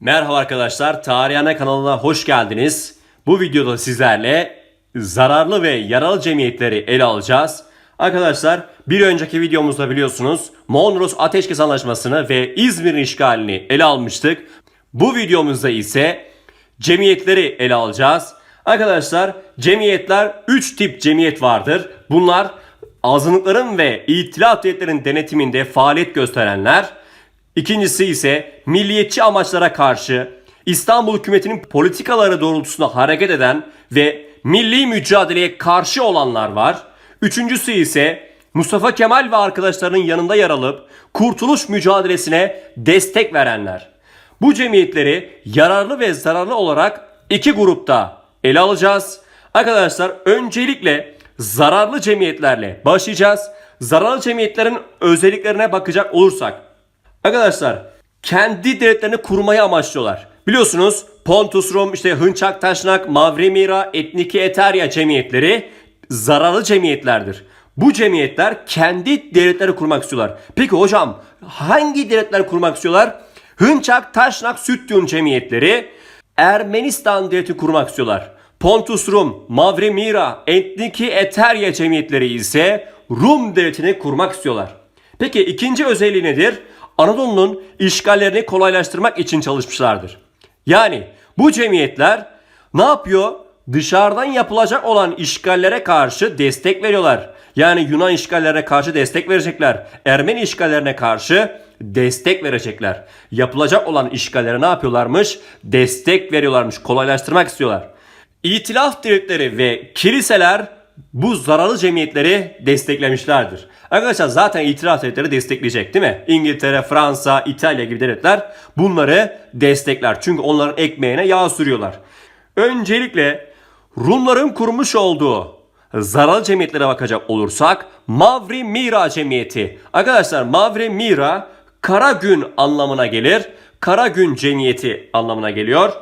Merhaba arkadaşlar, Tarihane kanalına hoş geldiniz. Bu videoda sizlerle zararlı ve yaralı cemiyetleri ele alacağız. Arkadaşlar bir önceki videomuzda biliyorsunuz Mondros Ateşkes Anlaşması'nı ve İzmir'in işgalini ele almıştık. Bu videomuzda ise cemiyetleri ele alacağız. Arkadaşlar cemiyetler 3 tip cemiyet vardır. Bunlar azınlıkların ve itilaf devletlerin denetiminde faaliyet gösterenler. İkincisi ise milliyetçi amaçlara karşı İstanbul hükümetinin politikaları doğrultusunda hareket eden ve milli mücadeleye karşı olanlar var. Üçüncüsü ise Mustafa Kemal ve arkadaşlarının yanında yer alıp kurtuluş mücadelesine destek verenler. Bu cemiyetleri yararlı ve zararlı olarak iki grupta ele alacağız. Arkadaşlar öncelikle zararlı cemiyetlerle başlayacağız. Zararlı cemiyetlerin özelliklerine bakacak olursak Arkadaşlar kendi devletlerini kurmayı amaçlıyorlar. Biliyorsunuz Pontus Rum, işte Hınçak Taşnak, Mavremira, Etniki Eterya cemiyetleri zararlı cemiyetlerdir. Bu cemiyetler kendi devletleri kurmak istiyorlar. Peki hocam hangi devletler kurmak istiyorlar? Hınçak Taşnak Sütyun cemiyetleri Ermenistan devleti kurmak istiyorlar. Pontus Rum, Mavremira, Etniki Eterya cemiyetleri ise Rum devletini kurmak istiyorlar. Peki ikinci özelliği nedir? Anadolu'nun işgallerini kolaylaştırmak için çalışmışlardır. Yani bu cemiyetler ne yapıyor? Dışarıdan yapılacak olan işgallere karşı destek veriyorlar. Yani Yunan işgallerine karşı destek verecekler. Ermeni işgallerine karşı destek verecekler. Yapılacak olan işgallere ne yapıyorlarmış? Destek veriyorlarmış. Kolaylaştırmak istiyorlar. İtilaf devletleri ve kiliseler bu zararlı cemiyetleri desteklemişlerdir. Arkadaşlar zaten itiraf devletleri destekleyecek değil mi? İngiltere, Fransa, İtalya gibi devletler bunları destekler. Çünkü onların ekmeğine yağ sürüyorlar. Öncelikle Rumların kurmuş olduğu zararlı cemiyetlere bakacak olursak Mavri Mira Cemiyeti. Arkadaşlar Mavri Mira kara gün anlamına gelir. Kara gün cemiyeti anlamına geliyor.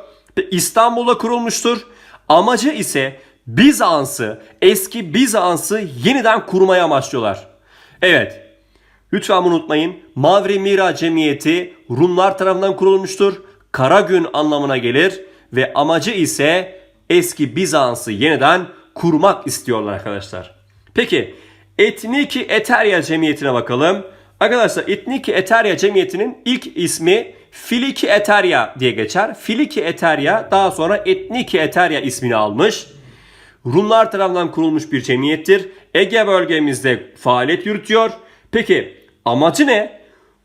İstanbul'da kurulmuştur. Amacı ise Bizans'ı, eski Bizans'ı yeniden kurmaya amaçlıyorlar. Evet, lütfen unutmayın. Mavri Mira Cemiyeti Rumlar tarafından kurulmuştur. Kara gün anlamına gelir ve amacı ise eski Bizans'ı yeniden kurmak istiyorlar arkadaşlar. Peki, Etniki Eterya Cemiyeti'ne bakalım. Arkadaşlar Etniki Eterya Cemiyeti'nin ilk ismi Filiki Eterya diye geçer. Filiki Eterya daha sonra Etniki Eterya ismini almış. Rumlar tarafından kurulmuş bir cemiyettir. Ege bölgemizde faaliyet yürütüyor. Peki amacı ne?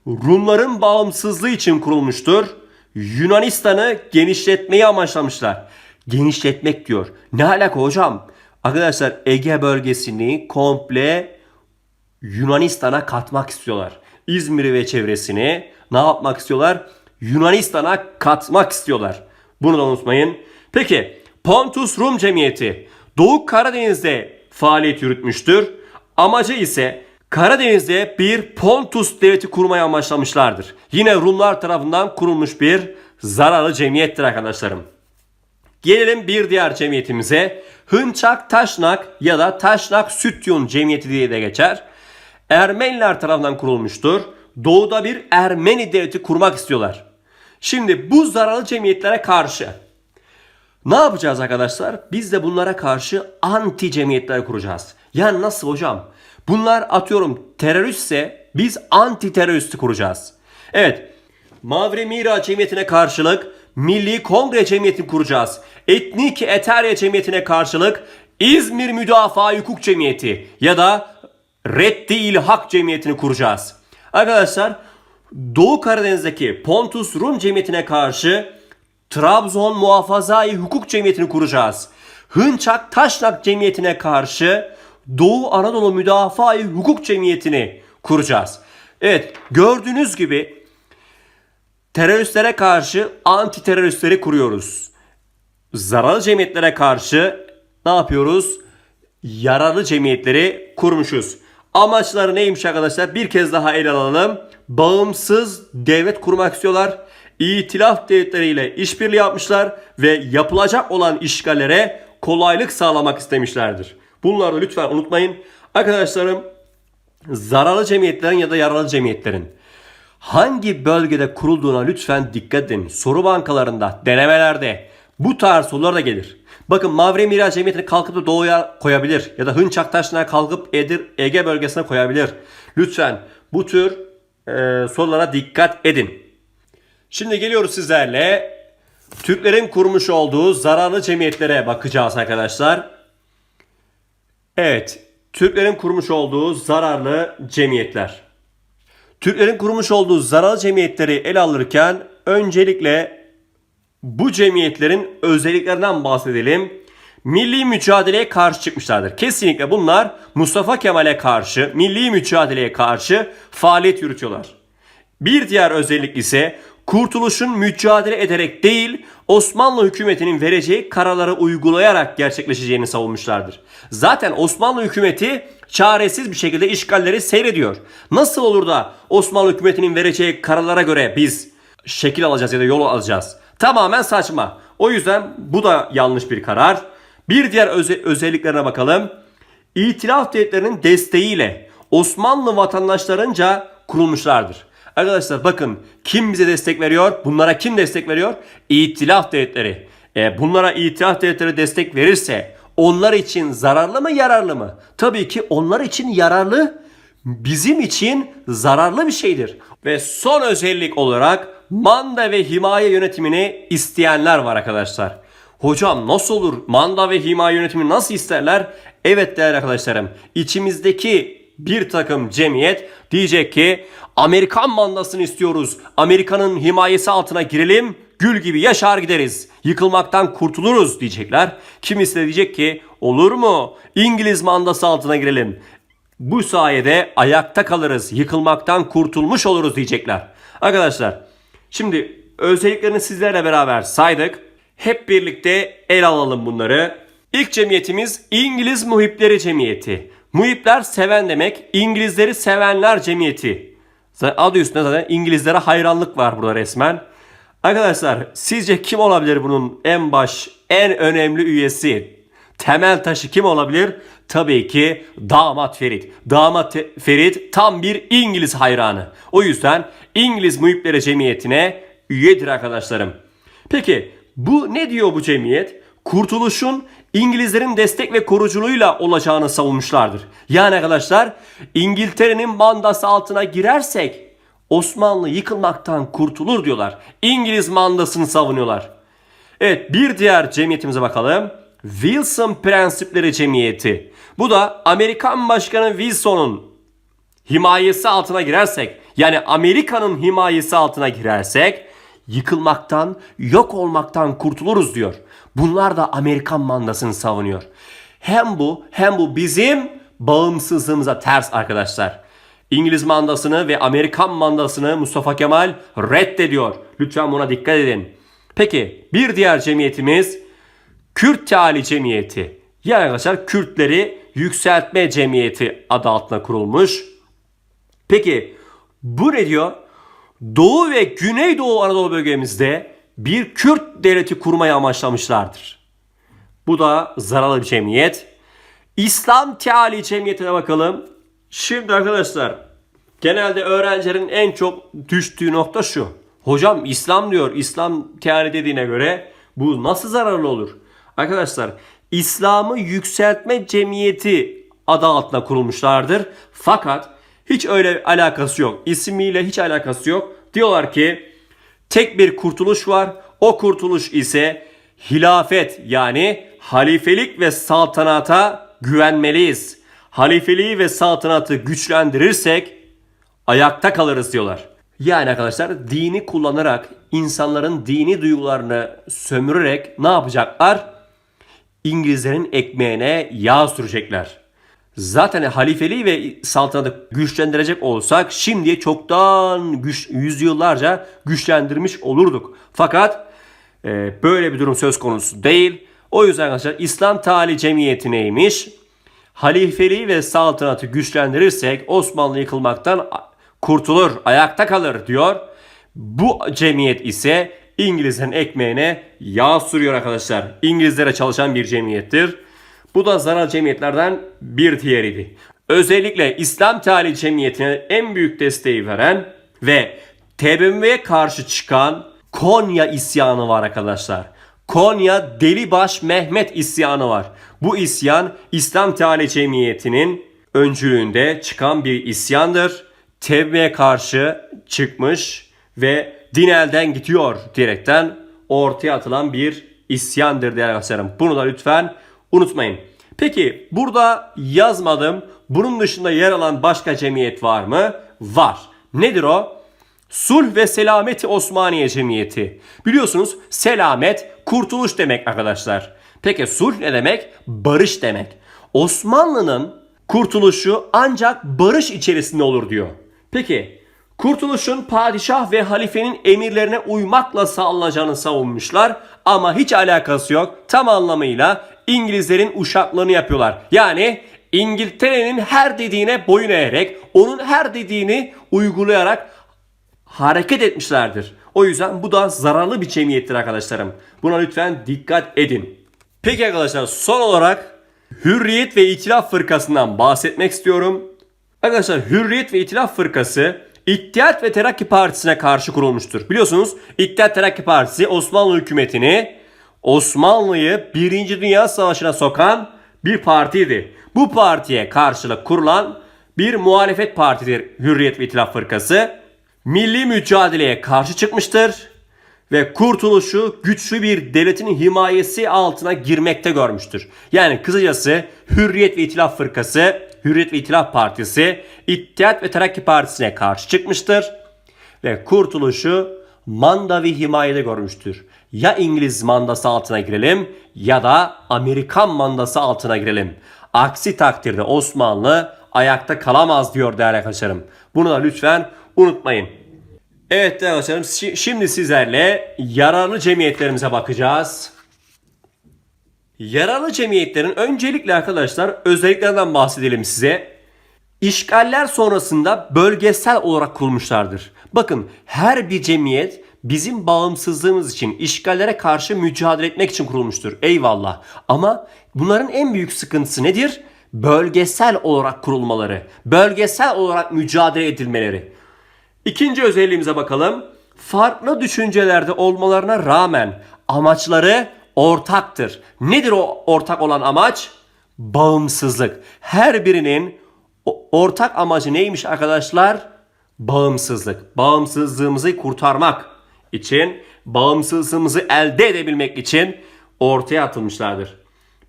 Rumların bağımsızlığı için kurulmuştur. Yunanistan'ı genişletmeyi amaçlamışlar. Genişletmek diyor. Ne alaka hocam? Arkadaşlar Ege bölgesini komple Yunanistan'a katmak istiyorlar. İzmir'i ve çevresini ne yapmak istiyorlar? Yunanistan'a katmak istiyorlar. Bunu da unutmayın. Peki Pontus Rum Cemiyeti Doğu Karadeniz'de faaliyet yürütmüştür. Amacı ise Karadeniz'de bir Pontus devleti kurmaya amaçlamışlardır. Yine Rumlar tarafından kurulmuş bir zararlı cemiyettir arkadaşlarım. Gelelim bir diğer cemiyetimize. Hınçak Taşnak ya da Taşnak Sütyun Cemiyeti diye de geçer. Ermeniler tarafından kurulmuştur. Doğuda bir Ermeni devleti kurmak istiyorlar. Şimdi bu zararlı cemiyetlere karşı ne yapacağız arkadaşlar? Biz de bunlara karşı anti cemiyetler kuracağız. Yani nasıl hocam? Bunlar atıyorum teröristse biz anti teröristi kuracağız. Evet. Mavri Mira Cemiyeti'ne karşılık Milli Kongre Cemiyeti'ni kuracağız. Etnik Eterya Cemiyeti'ne karşılık İzmir Müdafaa Hukuk Cemiyeti ya da Reddi İlhak Cemiyeti'ni kuracağız. Arkadaşlar Doğu Karadeniz'deki Pontus Rum Cemiyeti'ne karşı Trabzon Muhafazai Hukuk Cemiyeti'ni kuracağız. Hınçak Taşnak Cemiyeti'ne karşı Doğu Anadolu Müdafaa Hukuk Cemiyeti'ni kuracağız. Evet gördüğünüz gibi teröristlere karşı anti teröristleri kuruyoruz. Zararlı cemiyetlere karşı ne yapıyoruz? Yararlı cemiyetleri kurmuşuz. Amaçları neymiş arkadaşlar? Bir kez daha ele alalım. Bağımsız devlet kurmak istiyorlar. İtilaf devletleriyle işbirliği yapmışlar ve yapılacak olan işgallere kolaylık sağlamak istemişlerdir. Bunları lütfen unutmayın. Arkadaşlarım zararlı cemiyetlerin ya da yararlı cemiyetlerin hangi bölgede kurulduğuna lütfen dikkat edin. Soru bankalarında, denemelerde bu tarz sorular da gelir. Bakın Mavri Miraç Cemiyeti'ni kalkıp da doğuya koyabilir. Ya da Hınç Aktaş'ına kalkıp Edir, Ege bölgesine koyabilir. Lütfen bu tür e, sorulara dikkat edin. Şimdi geliyoruz sizlerle Türklerin kurmuş olduğu zararlı cemiyetlere bakacağız arkadaşlar. Evet, Türklerin kurmuş olduğu zararlı cemiyetler. Türklerin kurmuş olduğu zararlı cemiyetleri ele alırken öncelikle bu cemiyetlerin özelliklerinden bahsedelim. Milli mücadeleye karşı çıkmışlardır. Kesinlikle bunlar Mustafa Kemal'e karşı, milli mücadeleye karşı faaliyet yürütüyorlar. Bir diğer özellik ise kurtuluşun mücadele ederek değil Osmanlı hükümetinin vereceği kararları uygulayarak gerçekleşeceğini savunmuşlardır. Zaten Osmanlı hükümeti çaresiz bir şekilde işgalleri seyrediyor. Nasıl olur da Osmanlı hükümetinin vereceği kararlara göre biz şekil alacağız ya da yol alacağız? Tamamen saçma. O yüzden bu da yanlış bir karar. Bir diğer öze- özelliklerine bakalım. İtilaf devletlerinin desteğiyle Osmanlı vatandaşlarınca kurulmuşlardır. Arkadaşlar bakın kim bize destek veriyor? Bunlara kim destek veriyor? İtilaf devletleri. E, bunlara itilaf devletleri destek verirse onlar için zararlı mı yararlı mı? Tabii ki onlar için yararlı bizim için zararlı bir şeydir. Ve son özellik olarak manda ve himaye yönetimini isteyenler var arkadaşlar. Hocam nasıl olur? Manda ve himaye yönetimi nasıl isterler? Evet değerli arkadaşlarım. içimizdeki bir takım cemiyet diyecek ki Amerikan mandasını istiyoruz. Amerika'nın himayesi altına girelim. Gül gibi yaşar gideriz. Yıkılmaktan kurtuluruz diyecekler. Kimisi de diyecek ki olur mu? İngiliz mandası altına girelim. Bu sayede ayakta kalırız. Yıkılmaktan kurtulmuş oluruz diyecekler. Arkadaşlar şimdi özelliklerini sizlerle beraber saydık. Hep birlikte el alalım bunları. İlk cemiyetimiz İngiliz Muhipleri Cemiyeti. Muhipler seven demek. İngilizleri sevenler cemiyeti. Zaten Adı üstünde zaten İngilizlere hayranlık var burada resmen. Arkadaşlar sizce kim olabilir bunun en baş, en önemli üyesi? Temel taşı kim olabilir? Tabii ki Damat Ferit. Damat Ferit tam bir İngiliz hayranı. O yüzden İngiliz Muhipleri Cemiyeti'ne üyedir arkadaşlarım. Peki bu ne diyor bu cemiyet? Kurtuluşun İngilizlerin destek ve koruculuğuyla olacağını savunmuşlardır. Yani arkadaşlar İngiltere'nin mandası altına girersek Osmanlı yıkılmaktan kurtulur diyorlar. İngiliz mandasını savunuyorlar. Evet bir diğer cemiyetimize bakalım. Wilson Prensipleri Cemiyeti. Bu da Amerikan Başkanı Wilson'un himayesi altına girersek yani Amerika'nın himayesi altına girersek yıkılmaktan, yok olmaktan kurtuluruz diyor. Bunlar da Amerikan mandasını savunuyor. Hem bu hem bu bizim bağımsızlığımıza ters arkadaşlar. İngiliz mandasını ve Amerikan mandasını Mustafa Kemal reddediyor. Lütfen buna dikkat edin. Peki bir diğer cemiyetimiz Kürt Teali Cemiyeti. Yani arkadaşlar Kürtleri Yükseltme Cemiyeti adı altında kurulmuş. Peki bu ne diyor? Doğu ve Güneydoğu Anadolu bölgemizde bir Kürt devleti kurmayı amaçlamışlardır. Bu da zararlı bir cemiyet. İslam Teali Cemiyeti'ne bakalım. Şimdi arkadaşlar genelde öğrencilerin en çok düştüğü nokta şu. Hocam İslam diyor. İslam teali dediğine göre bu nasıl zararlı olur? Arkadaşlar İslam'ı yükseltme cemiyeti adı altında kurulmuşlardır. Fakat hiç öyle alakası yok. İsmiyle hiç alakası yok. Diyorlar ki tek bir kurtuluş var. O kurtuluş ise hilafet yani halifelik ve saltanata güvenmeliyiz. Halifeliği ve saltanatı güçlendirirsek ayakta kalırız diyorlar. Yani arkadaşlar dini kullanarak insanların dini duygularını sömürerek ne yapacaklar? İngilizlerin ekmeğine yağ sürecekler. Zaten halifeliği ve saltanatı güçlendirecek olsak şimdiye çoktan güç, yüzyıllarca güçlendirmiş olurduk. Fakat e, böyle bir durum söz konusu değil. O yüzden arkadaşlar İslam Tali Cemiyeti neymiş? Halifeliği ve saltanatı güçlendirirsek Osmanlı yıkılmaktan kurtulur, ayakta kalır diyor. Bu cemiyet ise İngilizlerin ekmeğine yağ sürüyor arkadaşlar. İngilizlere çalışan bir cemiyettir. Bu da zarar cemiyetlerden bir diğeriydi. Özellikle İslam Tali Cemiyeti'ne en büyük desteği veren ve TBMM'ye karşı çıkan Konya isyanı var arkadaşlar. Konya Delibaş Mehmet isyanı var. Bu isyan İslam Teali Cemiyeti'nin öncülüğünde çıkan bir isyandır. TBMM'ye karşı çıkmış ve din elden gidiyor diyerekten ortaya atılan bir isyandır değerli arkadaşlarım. Bunu da lütfen unutmayın. Peki burada yazmadım. Bunun dışında yer alan başka cemiyet var mı? Var. Nedir o? Sulh ve Selameti Osmaniye Cemiyeti. Biliyorsunuz selamet kurtuluş demek arkadaşlar. Peki sulh ne demek? Barış demek. Osmanlı'nın kurtuluşu ancak barış içerisinde olur diyor. Peki kurtuluşun padişah ve halifenin emirlerine uymakla sağlanacağını savunmuşlar ama hiç alakası yok. Tam anlamıyla İngilizlerin uşaklığını yapıyorlar. Yani İngiltere'nin her dediğine boyun eğerek, onun her dediğini uygulayarak hareket etmişlerdir. O yüzden bu da zararlı bir cemiyettir arkadaşlarım. Buna lütfen dikkat edin. Peki arkadaşlar son olarak Hürriyet ve İtilaf Fırkası'ndan bahsetmek istiyorum. Arkadaşlar Hürriyet ve İtilaf Fırkası İttihat ve Terakki Partisi'ne karşı kurulmuştur. Biliyorsunuz İttihat Terakki Partisi Osmanlı hükümetini Osmanlı'yı 1. Dünya Savaşı'na sokan bir partiydi. Bu partiye karşılık kurulan bir muhalefet partidir Hürriyet ve İtilaf Fırkası. Milli mücadeleye karşı çıkmıştır ve kurtuluşu güçlü bir devletin himayesi altına girmekte görmüştür. Yani kısacası Hürriyet ve İtilaf Fırkası, Hürriyet ve İtilaf Partisi, İttihat ve Terakki Partisi'ne karşı çıkmıştır ve kurtuluşu manda ve himayede görmüştür. Ya İngiliz mandası altına girelim ya da Amerikan mandası altına girelim. Aksi takdirde Osmanlı ayakta kalamaz diyor değerli arkadaşlarım. Bunu da lütfen unutmayın. Evet değerli arkadaşlarım şi- şimdi sizlerle yararlı cemiyetlerimize bakacağız. Yararlı cemiyetlerin öncelikle arkadaşlar özelliklerinden bahsedelim size. İşgaller sonrasında bölgesel olarak kurulmuşlardır. Bakın her bir cemiyet bizim bağımsızlığımız için işgallere karşı mücadele etmek için kurulmuştur. Eyvallah. Ama bunların en büyük sıkıntısı nedir? Bölgesel olarak kurulmaları, bölgesel olarak mücadele edilmeleri. İkinci özelliğimize bakalım. Farklı düşüncelerde olmalarına rağmen amaçları ortaktır. Nedir o ortak olan amaç? Bağımsızlık. Her birinin ortak amacı neymiş arkadaşlar? Bağımsızlık. Bağımsızlığımızı kurtarmak için, bağımsızlığımızı elde edebilmek için ortaya atılmışlardır.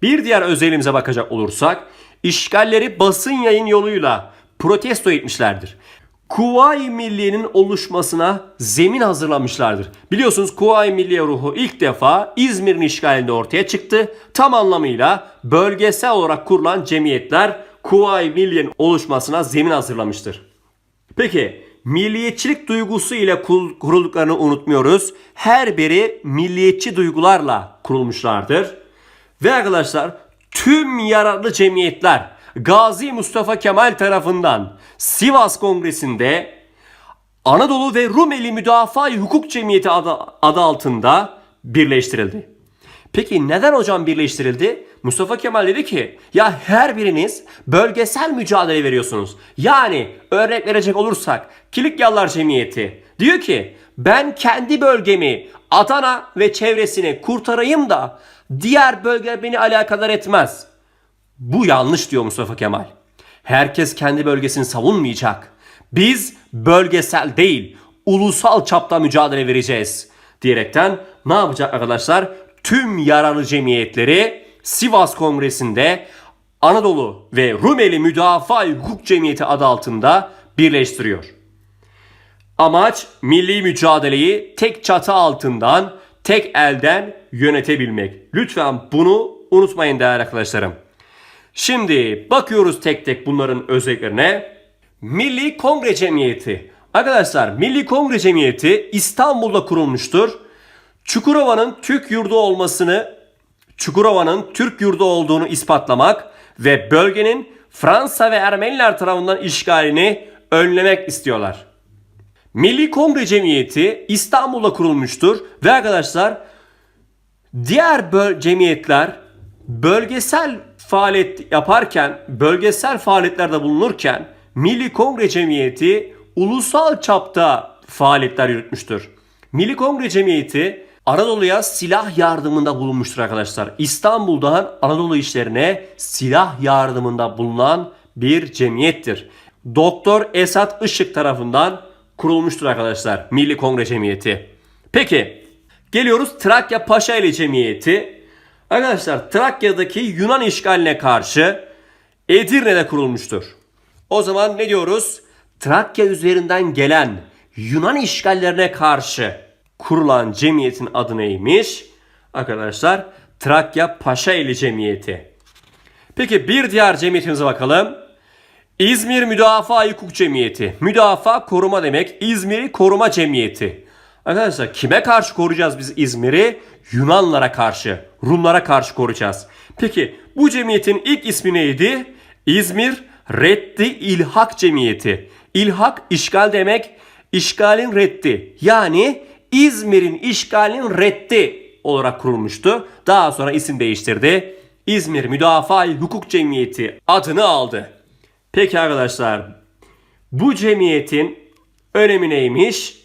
Bir diğer özelliğimize bakacak olursak, işgalleri basın yayın yoluyla protesto etmişlerdir. Kuvayi Milliye'nin oluşmasına zemin hazırlamışlardır. Biliyorsunuz Kuvayi Milliye ruhu ilk defa İzmir'in işgalinde ortaya çıktı. Tam anlamıyla bölgesel olarak kurulan cemiyetler Kuvayi Milliye'nin oluşmasına zemin hazırlamıştır. Peki milliyetçilik duygusu ile kurulduklarını unutmuyoruz. Her biri milliyetçi duygularla kurulmuşlardır. Ve arkadaşlar tüm yararlı cemiyetler Gazi Mustafa Kemal tarafından Sivas Kongresi'nde Anadolu ve Rumeli Müdafaa Hukuk Cemiyeti adı, adı altında birleştirildi. Peki neden hocam birleştirildi? Mustafa Kemal dedi ki ya her biriniz bölgesel mücadele veriyorsunuz. Yani örnek verecek olursak Kilikyallar Cemiyeti diyor ki ben kendi bölgemi Adana ve çevresini kurtarayım da diğer bölgeler beni alakadar etmez. Bu yanlış diyor Mustafa Kemal. Herkes kendi bölgesini savunmayacak. Biz bölgesel değil, ulusal çapta mücadele vereceğiz diyerekten ne yapacak arkadaşlar? Tüm yararlı cemiyetleri Sivas Kongresi'nde Anadolu ve Rumeli Müdafaa Hukuk Cemiyeti adı altında birleştiriyor. Amaç milli mücadeleyi tek çatı altından, tek elden yönetebilmek. Lütfen bunu unutmayın değerli arkadaşlarım. Şimdi bakıyoruz tek tek bunların özelliklerine. Milli Kongre Cemiyeti. Arkadaşlar Milli Kongre Cemiyeti İstanbul'da kurulmuştur. Çukurova'nın Türk yurdu olmasını, Çukurova'nın Türk yurdu olduğunu ispatlamak ve bölgenin Fransa ve Ermeniler tarafından işgalini önlemek istiyorlar. Milli Kongre Cemiyeti İstanbul'da kurulmuştur ve arkadaşlar diğer böl- cemiyetler bölgesel faaliyet yaparken, bölgesel faaliyetlerde bulunurken Milli Kongre Cemiyeti ulusal çapta faaliyetler yürütmüştür. Milli Kongre Cemiyeti Anadolu'ya silah yardımında bulunmuştur arkadaşlar. İstanbul'dan Anadolu işlerine silah yardımında bulunan bir cemiyettir. Doktor Esat Işık tarafından kurulmuştur arkadaşlar Milli Kongre Cemiyeti. Peki geliyoruz Trakya Paşaeli Cemiyeti. Arkadaşlar Trakya'daki Yunan işgaline karşı Edirne'de kurulmuştur. O zaman ne diyoruz? Trakya üzerinden gelen Yunan işgallerine karşı kurulan cemiyetin adı neymiş? Arkadaşlar Trakya Paşaeli Cemiyeti. Peki bir diğer cemiyetimize bakalım. İzmir Müdafaa Hukuk Cemiyeti. Müdafaa koruma demek. İzmir'i koruma cemiyeti. Arkadaşlar kime karşı koruyacağız biz İzmir'i? Yunanlara karşı, Rumlara karşı koruyacağız. Peki bu cemiyetin ilk ismi neydi? İzmir Reddi İlhak Cemiyeti. İlhak işgal demek, işgalin reddi. Yani İzmir'in işgalin reddi olarak kurulmuştu. Daha sonra isim değiştirdi. İzmir Müdafaa Hukuk Cemiyeti adını aldı. Peki arkadaşlar bu cemiyetin önemi neymiş?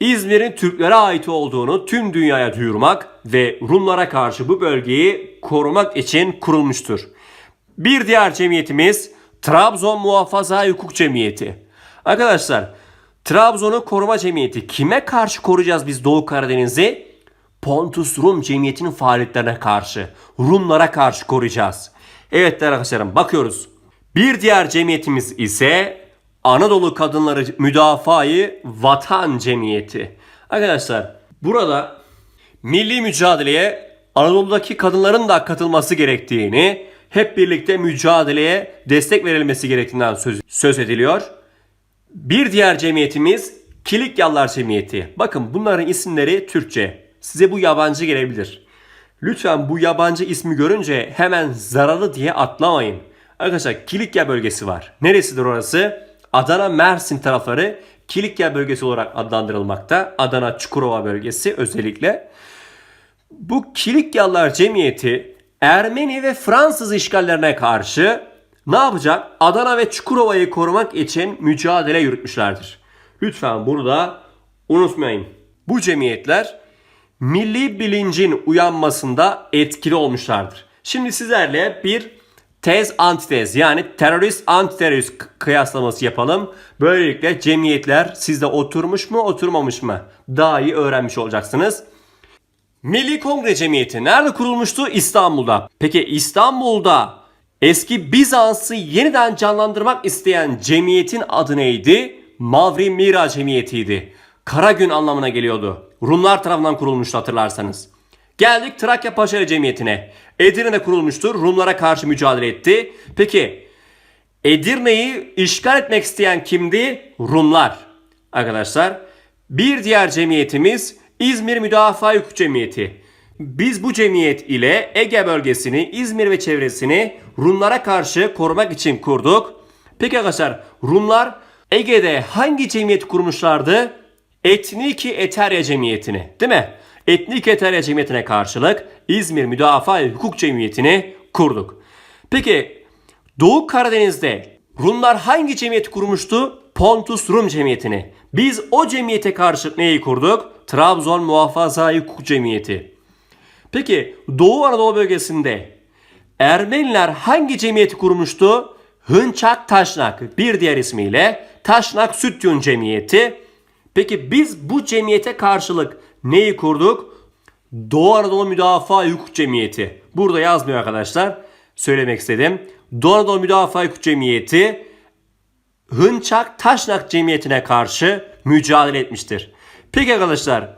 İzmir'in Türklere ait olduğunu tüm dünyaya duyurmak ve Rumlara karşı bu bölgeyi korumak için kurulmuştur. Bir diğer cemiyetimiz Trabzon Muhafaza Hukuk Cemiyeti. Arkadaşlar Trabzon'u koruma cemiyeti kime karşı koruyacağız biz Doğu Karadeniz'i? Pontus Rum Cemiyeti'nin faaliyetlerine karşı, Rumlara karşı koruyacağız. Evet arkadaşlarım bakıyoruz. Bir diğer cemiyetimiz ise Anadolu Kadınları Müdafaa-i Vatan Cemiyeti. Arkadaşlar burada milli mücadeleye Anadolu'daki kadınların da katılması gerektiğini, hep birlikte mücadeleye destek verilmesi gerektiğinden söz, söz ediliyor. Bir diğer cemiyetimiz Kilikyallar Cemiyeti. Bakın bunların isimleri Türkçe. Size bu yabancı gelebilir. Lütfen bu yabancı ismi görünce hemen zararlı diye atlamayın. Arkadaşlar Kilikya bölgesi var. Neresidir orası? Adana Mersin tarafları Kilikya bölgesi olarak adlandırılmakta. Adana Çukurova bölgesi özellikle. Bu Kilikyalılar Cemiyeti Ermeni ve Fransız işgallerine karşı ne yapacak? Adana ve Çukurova'yı korumak için mücadele yürütmüşlerdir. Lütfen bunu da unutmayın. Bu cemiyetler milli bilincin uyanmasında etkili olmuşlardır. Şimdi sizlerle bir tez antitez yani terörist antiterörist kıyaslaması yapalım. Böylelikle cemiyetler sizde oturmuş mu oturmamış mı daha iyi öğrenmiş olacaksınız. Milli Kongre Cemiyeti nerede kurulmuştu? İstanbul'da. Peki İstanbul'da eski Bizans'ı yeniden canlandırmak isteyen cemiyetin adı neydi? Mavri Mira Cemiyeti'ydi. Kara gün anlamına geliyordu. Rumlar tarafından kurulmuştu hatırlarsanız. Geldik Trakya Paşa Cemiyeti'ne. Edirne'de kurulmuştur. Rumlara karşı mücadele etti. Peki Edirne'yi işgal etmek isteyen kimdi? Rumlar. Arkadaşlar bir diğer cemiyetimiz İzmir Müdafaa Hukuk Cemiyeti. Biz bu cemiyet ile Ege bölgesini, İzmir ve çevresini Rumlara karşı korumak için kurduk. Peki arkadaşlar Rumlar Ege'de hangi cemiyet kurmuşlardı? Etniki Eterya Cemiyeti'ni değil mi? Etnik Eterya Cemiyeti'ne karşılık İzmir Müdafaa Hukuk Cemiyeti'ni kurduk. Peki Doğu Karadeniz'de Rumlar hangi cemiyeti kurmuştu? Pontus Rum Cemiyeti'ni. Biz o cemiyete karşı neyi kurduk? Trabzon Muhafaza Hukuk Cemiyeti. Peki Doğu Anadolu bölgesinde Ermeniler hangi cemiyeti kurmuştu? Hınçak Taşnak bir diğer ismiyle Taşnak Sütyun Cemiyeti. Peki biz bu cemiyete karşılık neyi kurduk? Doğu Anadolu Müdafaa Hukuk Cemiyeti. Burada yazmıyor arkadaşlar. Söylemek istedim. Doğu Anadolu Müdafaa Hukuk Cemiyeti Hınçak Taşnak Cemiyeti'ne karşı mücadele etmiştir. Peki arkadaşlar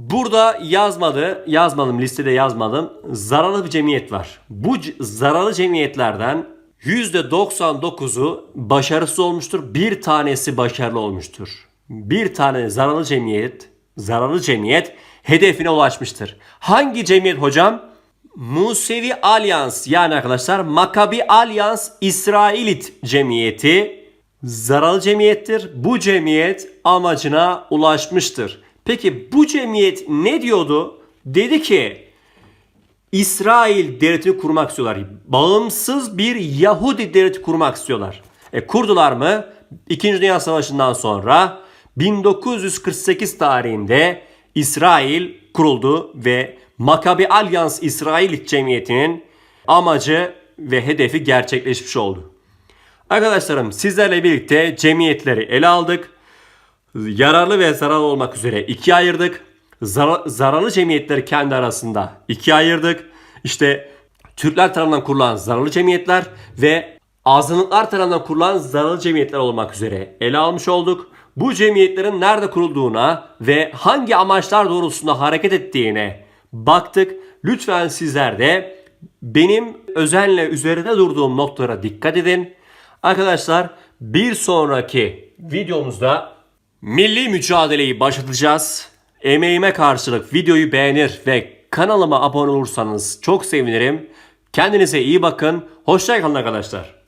burada yazmadı, yazmadım listede yazmadım. Zararlı bir cemiyet var. Bu zararlı cemiyetlerden %99'u başarısız olmuştur. Bir tanesi başarılı olmuştur. Bir tane zararlı cemiyet, zararlı cemiyet hedefine ulaşmıştır. Hangi cemiyet hocam? Musevi Alyans yani arkadaşlar Makabi Alyans İsrailit Cemiyeti zararlı cemiyettir. Bu cemiyet amacına ulaşmıştır. Peki bu cemiyet ne diyordu? Dedi ki İsrail devletini kurmak istiyorlar. Bağımsız bir Yahudi devleti kurmak istiyorlar. E kurdular mı? İkinci Dünya Savaşı'ndan sonra 1948 tarihinde İsrail kuruldu ve Makabi Alyans İsrail Cemiyeti'nin amacı ve hedefi gerçekleşmiş oldu. Arkadaşlarım sizlerle birlikte cemiyetleri ele aldık. Yararlı ve zararlı olmak üzere ikiye ayırdık. Zara- zararlı cemiyetleri kendi arasında ikiye ayırdık. İşte Türkler tarafından kurulan zararlı cemiyetler ve azınlıklar tarafından kurulan zararlı cemiyetler olmak üzere ele almış olduk. Bu cemiyetlerin nerede kurulduğuna ve hangi amaçlar doğrultusunda hareket ettiğine baktık. Lütfen sizler de benim özenle üzerinde durduğum noktalara dikkat edin. Arkadaşlar bir sonraki videomuzda milli mücadeleyi başlatacağız. Emeğime karşılık videoyu beğenir ve kanalıma abone olursanız çok sevinirim. Kendinize iyi bakın. Hoşçakalın arkadaşlar.